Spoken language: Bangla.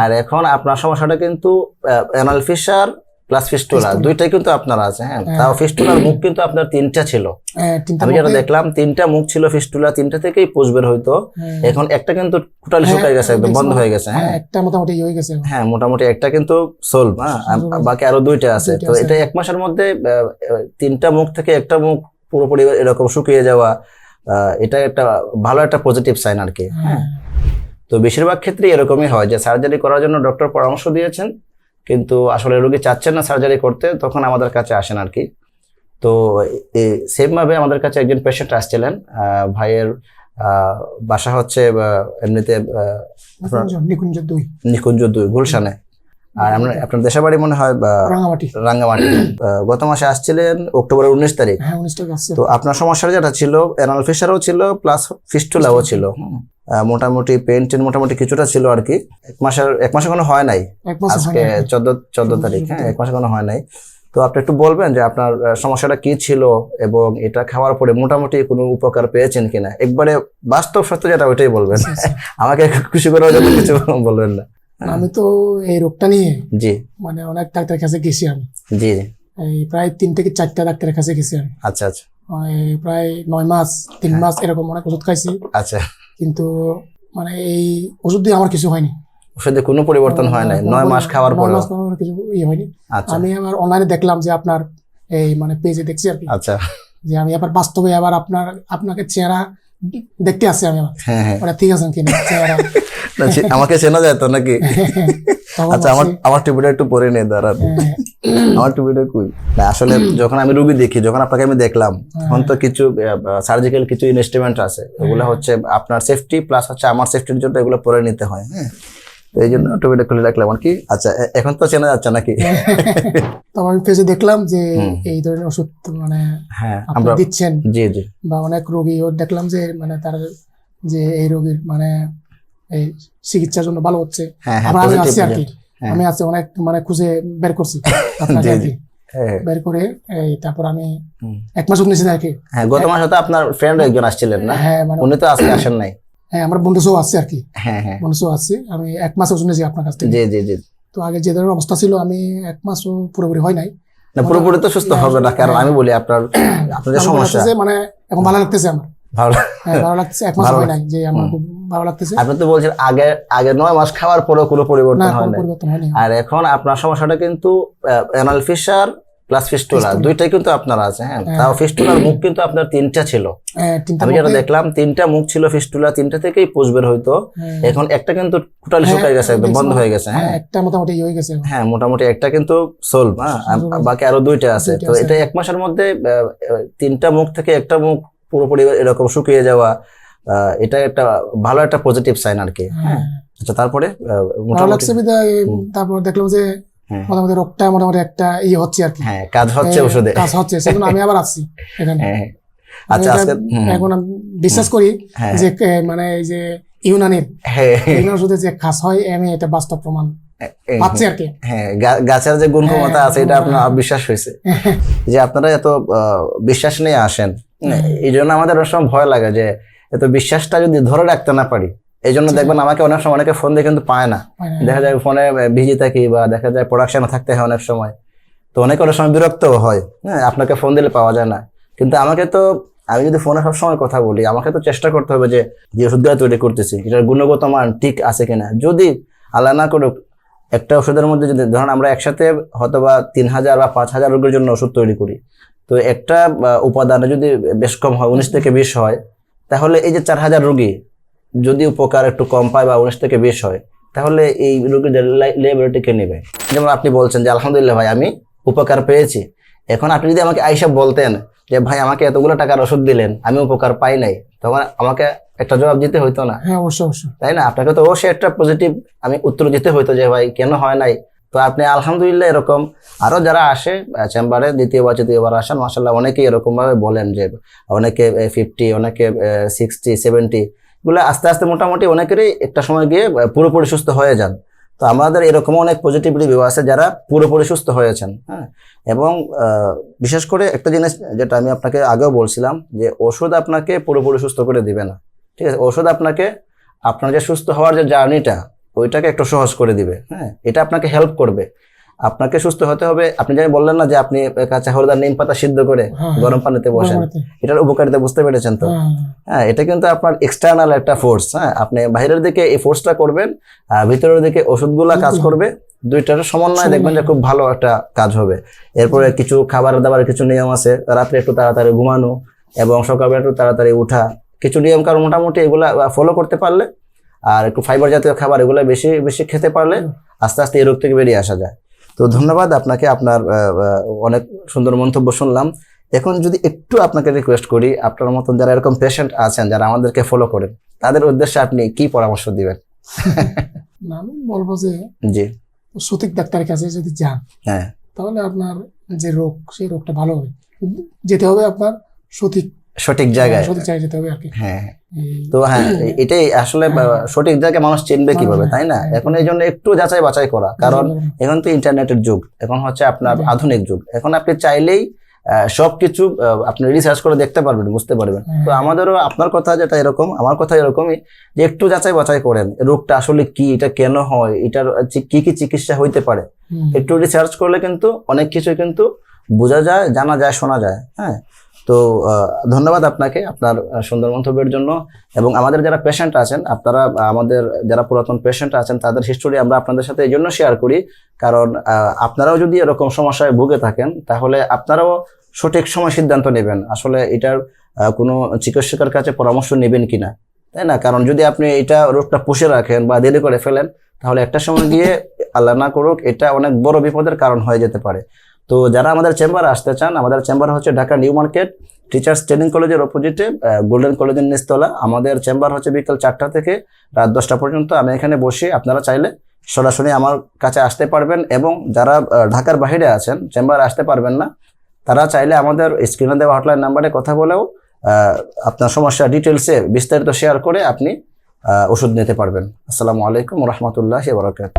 আর এখন আপনার সমস্যাটা কিন্তু অ্যানাল ফিশার প্লাস ফিস্টুলা দুইটাই কিন্তু আপনার আছে হ্যাঁ? হ্যাঁ। তাও ফিস্টুলার মুখ কিন্তু আপনার তিনটা ছিল। হ্যাঁ, আমি যেটা দেখলাম তিনটা মুখ ছিল ফিস্টুলা তিনটা থেকেই পুষ বের হইতো। হ্যাঁ, এখন একটা কিন্তু টোটালি শুকাই গেছে একদম বন্ধ হয়ে গেছে হ্যাঁ, একটা মোটামুটি ইয়ে হয়ে গেছে। হ্যাঁ মোটামুটি একটা কিন্তু সোলভ হ্যাঁ? বাকি আরও দুইটা আছে। তো এটা এক মাসের মধ্যে তিনটা মুখ থেকে একটা মুখ পুরোপুরি এরকম শুকিয়ে যাওয়া আহ, এটা একটা ভালো একটা পজিটিভ সাইন আর কি হ্যাঁ? তো বেশিরভাগ ক্ষেত্রে এরকমই হয় যে সার্জারি করার জন্য ডক্টর পরামর্শ দিয়েছেন কিন্তু আসলে রোগী চাচ্ছেন না সার্জারি করতে তখন আমাদের কাছে আসেন আর কি। তো সেম ভাবে আমাদের কাছে একজন পেশেন্ট আসছিলেন ভাইয়ের বাসা হচ্ছে এমনিতে নিকুঞ্জ দুই। নিকুঞ্জ দুই গুলশানে। আর আমরা আপনার দেশের বাড়ি মনে হয় বা রাঙামাটি রাঙ্গামাটি। গত মাসে আসছিলেন অক্টোবরের উনিশ তারিখ। হ্যাঁ তো আপনার সমস্যা যেটা ছিল অ্যানাল ফিশারও ছিল প্লাস ফিস্টুলাও ছিল। মোটামুটি পেন টেন মোটামুটি কিছুটা ছিল আর কি। এক মাসের এক মাসে কোনো হয় নাই। আজকে চোদ্দ চোদ্দ তারিখ হ্যাঁ এক মাসে কোনো হয় নাই। তো আপনি একটু বলবেন যে আপনার সমস্যাটা কি ছিল এবং এটা খাওয়ার পরে মোটামুটি কোনো উপকার পেয়েছেন কিনা? একবারে বাস্তব সত্য যেটা ওইটাই বলবেন। আমাকে খুশি করার জন্য কিছু বলবেন না। আমি তো এই রোগটা নিয়ে জি। মানে অনেক ডাক্তারের কাছে গেছি আমি। জি। এই প্রায় তিন থেকে চারটা ডাক্তারের কাছে গেছি আমি। আচ্ছা আচ্ছা। প্রায় নয় মাস তিন মাস এরকম অনেক ওষুধ খাইছি। আচ্ছা। কিন্তু মানে এই ওষুধ দিয়ে আমার কিছু হয়নি। ওষুধে কোনো পরিবর্তন হয় নাই? নয় মাস খাওয়ার পরে মাস কিছু ইয়ে হয়নি। আচ্ছা। আমি আবার অনলাইনে দেখলাম যে আপনার এই মানে পেজে দেখছি আর কি। আচ্ছা। যে আমি আবার বাস্তবে আবার আপনার আপনাকে চেহারা দেখতে আসছি আমি আবার। হ্যাঁ হ্যাঁ। ঠিক আছেন কিনা চেহারা আমাকে চেনা যায় তো নাকি? আচ্ছা আমার আমার টিভিটা একটু পরে নেই দাঁড়ান হ্যাঁ, আমার টিভিটা কই? না আসলে যখন আমি রুগী দেখি যখন আপনাকে আমি দেখলাম তখন তো কিছু সার্জিক্যাল কিছু ইনস্ট্রুমেন্ট আছে। এগুলো হচ্ছে আপনার সেফটি প্লাস হচ্ছে আমার সেফটির জন্য এগুলো পরে নিতে হয় হ্যাঁ। তো এই জন্য টিভিটা খুলে রাখলাম আর কি। আচ্ছা এখন তো চেনা যাচ্ছে নাকি? তখন আমি পেজে দেখলাম যে এই ধরনের ওষুধ মানে হ্যাঁ আমরা দিচ্ছেন। জি জি। বা অনেক রোগীও দেখলাম যে মানে তার যে এই রোগীর মানে এই চিকিৎসার জন্য ভালো হচ্ছে। হ্যাঁ হ্যাঁ আমি আছি আর কি। হ্যাঁ। আমি আছি অনেক মানে খুঁজে বের করছি আপনাকে আর কি। বের করে এই তারপর আমি এক মাস আর কি। হ্যাঁ গত মাসে তো আপনার ফ্রেন্ড একজন আসছিলেন না? হ্যাঁ মানে উনি তো আজকে আসেন নাই। হ্যাঁ আমার বন্ধু সহ আসছে আর কি। হ্যাঁ হ্যাঁ। বন্ধু সহ আসছে আমি এক মাস ওষুধ নিয়েছি আপনার কাছ থেকে। জি জি জি। তো আগে যে ধরনের অবস্থা ছিল আমি এক মাসও পুরোপুরি হয় নাই। না পুরোপুরি তো সুস্থ হবে না কারণ আমি বলি আপনার আপনার যে সমস্যা। মানে এখন ভালো লাগতেছে আমার। ভালো হ্যাঁ ভালো লাগতেছে। এক মাস হয় নাই যে আমার খুব ভালো লাগতেছে। আপনি তো বলছেন আগে আগে নয় মাস খাওয়ার পরেও কোনো পরিবর্তন হয়। না আর এখন আপনার সমস্যাটা কিন্তু অ্যানাল ফিশার প্লাস ফিস্টুলা দুইটাই কিন্তু আপনার আছে হ্যাঁ। হ্যাঁ। তাও ফিস্টুলার মুখ কিন্তু আপনার তিনটা ছিল। হ্যাঁ, আমি যেটা দেখলাম তিনটা মুখ ছিল ফিস্টুলা তিনটা থেকেই পুষ বের হইতো। হ্যাঁ, এখন একটা কিন্তু টোটালি হ্যাঁ, শুকাই গেছে একদম বন্ধ হয়ে গেছে হ্যাঁ। হ্যাঁ একটা মোটামুটি ইয়ে হয়ে গেছে। হ্যাঁ মোটামুটি একটা কিন্তু সোলভ হ্যাঁ। বাকি আরও দুইটা আছে। তো এটা এক মাসের মধ্যে তিনটা মুখ থেকে একটা মুখ পুরোপুরি এরকম শুকিয়ে যাওয়া এটা একটা ভালো একটা পজিটিভ সাইন আর কি হ্যাঁ। আচ্ছা তারপরে মোটামুটি তারপর দেখলাম যে হ্যাঁ। মোটামুটি রোগটা মোটামুটি একটা ইয়ে হচ্ছে আর কি হ্যাঁ কাজ হচ্ছে ওষুধে। কাজ হচ্ছে সেজন্য আমি আবার আসছি এখানে। হ্যাঁ হ্যাঁ। আচ্ছা আজকে এখন আমি বিশ্বাস করি যে মানে এই যে ইউনানির হ্যাঁ। ইউনান ওষুধে যে কাজ হয় আমি এটা বাস্তব প্রমাণ পাচ্ছি আর কি হ্যাঁ গাছের যে গুণ ক্ষমতা আছে এটা আপনার বিশ্বাস হয়েছে। যে আপনারা এত বিশ্বাস নিয়ে আসেন। এই জন্য আমাদের অনেক সময় ভয় লাগে যে এত বিশ্বাসটা যদি ধরে রাখতে না পারি এই জন্য দেখবেন আমাকে অনেক সময় অনেকে ফোন দিয়ে কিন্তু পায় না। দেখা যায় ফোনে বিজি থাকি বা দেখা যায় প্রোডাকশনে থাকতে হয় অনেক সময়। তো অনেকে অনেক সময় বিরক্ত হয়। হ্যাঁ আপনাকে ফোন দিলে পাওয়া যায় না। কিন্তু আমাকে তো আমি যদি ফোনে সবসময় কথা বলি আমাকে তো চেষ্টা করতে হবে যে যে ওষুধগুলো তৈরি করতেছি এটার গুণগত মান ঠিক আছে কিনা। যদি আল্লাহ না করুক একটা ওষুধের মধ্যে যদি ধরুন আমরা একসাথে হয়তো বা তিন হাজার বা পাঁচ হাজার রোগের জন্য ওষুধ তৈরি করি তো একটা উপাদানে যদি বেশ কম হয় উনিশ থেকে বিশ হয় তাহলে এই যে চার হাজার রুগী যদি উপকার একটু কম পায় বা উনিশ থেকে বিশ হয় তাহলে এই রোগীদের লেবারিটি কে নেবে? যেমন আপনি বলছেন যে আলহামদুলিল্লাহ ভাই আমি উপকার পেয়েছি। এখন আপনি যদি আমাকে আইসা বলতেন যে ভাই আমাকে এতগুলো টাকার ওষুধ দিলেন আমি উপকার পাই নাই। তখন আমাকে একটা জবাব দিতে হইতো না। হ্যাঁ অবশ্যই অবশ্যই। তাই না? আপনাকে তো অবশ্যই একটা পজিটিভ আমি উত্তর দিতে হইতো যে ভাই কেন হয় নাই? তো আপনি আলহামদুলিল্লাহ এরকম। আরও যারা আসে চেম্বারে দ্বিতীয়বার তৃতীয়বার আসেন মাসাল্লাহ অনেকেই এরকম ভাবে বলেন যে, অনেকে ফিফটি অনেকে সিক্সটি সেভেন্টি এগুলো আস্তে আস্তে মোটামুটি অনেকেরই একটা সময় গিয়ে পুরোপুরি সুস্থ হয়ে যান। তো আমাদের এরকম অনেক পজিটিভ রিভিউ আছে যারা পুরোপুরি সুস্থ হয়েছেন হ্যাঁ। এবং বিশেষ করে একটা জিনিস যেটা আমি আপনাকে আগেও বলছিলাম যে, ওষুধ আপনাকে পুরোপুরি সুস্থ করে দিবে না। ঠিক আছে, ওষুধ আপনাকে, আপনার যে সুস্থ হওয়ার যে জার্নিটা ওইটাকে একটু সহজ করে দিবে হ্যাঁ? এটা আপনাকে হেল্প করবে। আপনাকে সুস্থ হতে হবে। আপনি যেন বললেন না যে আপনি কাঁচা হলদার নিম পাতা সিদ্ধ করে হ্যাঁ, গরম পানিতে বসেন। এটার উপকারিতা বুঝতে পেরেছেন তো? হ্যাঁ, হ্যাঁ এটা কিন্তু আপনার এক্সটার্নাল একটা ফোর্স হ্যাঁ? আপনি বাইরের দিকে এই ফোর্সটা করবেন আর ভিতরের দিকে ওষুধগুলা কাজ করবে। দুইটার সমন্বয় দেখবেন যে খুব ভালো একটা কাজ হবে। এরপরে কিছু খাবার দাবার কিছু নিয়ম আছে। রাত্রে একটু তাড়াতাড়ি ঘুমানো এবং সকালবেলা একটু তাড়াতাড়ি উঠা। কিছু নিয়ম কারণ মোটামুটি এগুলা ফলো করতে পারলে আর একটু ফাইবার জাতীয় খাবার এগুলো বেশি বেশি খেতে পারলে আস্তে আস্তে এই রোগ থেকে বেরিয়ে আসা যায়। তো ধন্যবাদ আপনাকে আপনার অনেক সুন্দর মন্তব্য শুনলাম। এখন যদি একটু আপনাকে রিকোয়েস্ট করি আপনার মতন যারা এরকম পেশেন্ট আছেন যারা আমাদেরকে ফলো করেন তাদের উদ্দেশ্যে আপনি কি পরামর্শ দিবেন? আমি বলব যে জি। সঠিক ডাক্তারের কাছে যদি যান হ্যাঁ। তাহলে আপনার যে রোগ সেই রোগটা ভালো হবে। যেতে হবে আপনার সঠিক সঠিক জায়গায়। সঠিক জায়গায় যেতে হবে আর কি। হ্যাঁ। তো হ্যাঁ এটাই আসলে হ্যাঁ। সঠিক জায়গায় মানুষ চিনবে কীভাবে হ্যাঁ, তাই না? হ্যাঁ। এখন এই জন্য একটু যাচাই বাছাই করা কারণ এখন তো ইন্টারনেটের যুগ এখন হচ্ছে আপনার আধুনিক যুগ। এখন আপনি চাইলেই সবকিছু আপনি রিসার্চ করে দেখতে পারবেন বুঝতে পারবেন। হ্যাঁ। তো আমাদেরও আপনার কথা যেটা এরকম আমার কথা এরকমই যে একটু যাচাই বাছাই করেন রোগটা আসলে কি এটা কেন হয় এটার কি কি চিকিৎসা হইতে পারে। একটু রিসার্চ করলে কিন্তু অনেক কিছু কিন্তু বোঝা যায় জানা যায় শোনা যায়। হ্যাঁ। তো ধন্যবাদ আপনাকে আপনার সুন্দর মন্তব্যের জন্য। এবং আমাদের যারা পেশেন্ট আছেন, আপনারা আমাদের যারা পুরাতন পেশেন্ট আছেন, তাদের হিস্টোরি আমরা আপনাদের সাথে এই জন্য শেয়ার করি। কারণ আপনারাও যদি এরকম সমস্যায় ভুগে থাকেন, তাহলে আপনারাও সঠিক সময় সিদ্ধান্ত নেবেন। আসলে এটার কোনো চিকিৎসকের কাছে পরামর্শ নেবেন কিনা, তাই না? কারণ যদি আপনি এটা রোগটা পুষে রাখেন বা দেরি করে ফেলেন, তাহলে একটা সময় গিয়ে আল্লাহ না করুক, এটা অনেক বড় বিপদের কারণ হয়ে যেতে পারে। তো যারা আমাদের চেম্বারে আসতে চান, আমাদের চেম্বার হচ্ছে Dhaka new market, teachers training কলেজের অপোজিটে গোল্ডেন কলেজের নিচতলা। আমাদের চেম্বার হচ্ছে বিকাল চারটা থেকে রাত দশটা পর্যন্ত। আমি এখানে বসি আপনারা চাইলে সরাসরি আমার কাছে আসতে পারবেন এবং যারা ঢাকার বাইরে আছেন চেম্বারে আসতে পারবেন না, তারা চাইলে আমাদের স্ক্রিনে দেওয়া হটলাইন নাম্বারে কথা বলেও আপনার সমস্যা ডিটেলসে বিস্তারিত শেয়ার করে আপনি ওষুধ নিতে পারবেন। আসসালামু আলাইকুম রহমতুল্লাহ বরকাত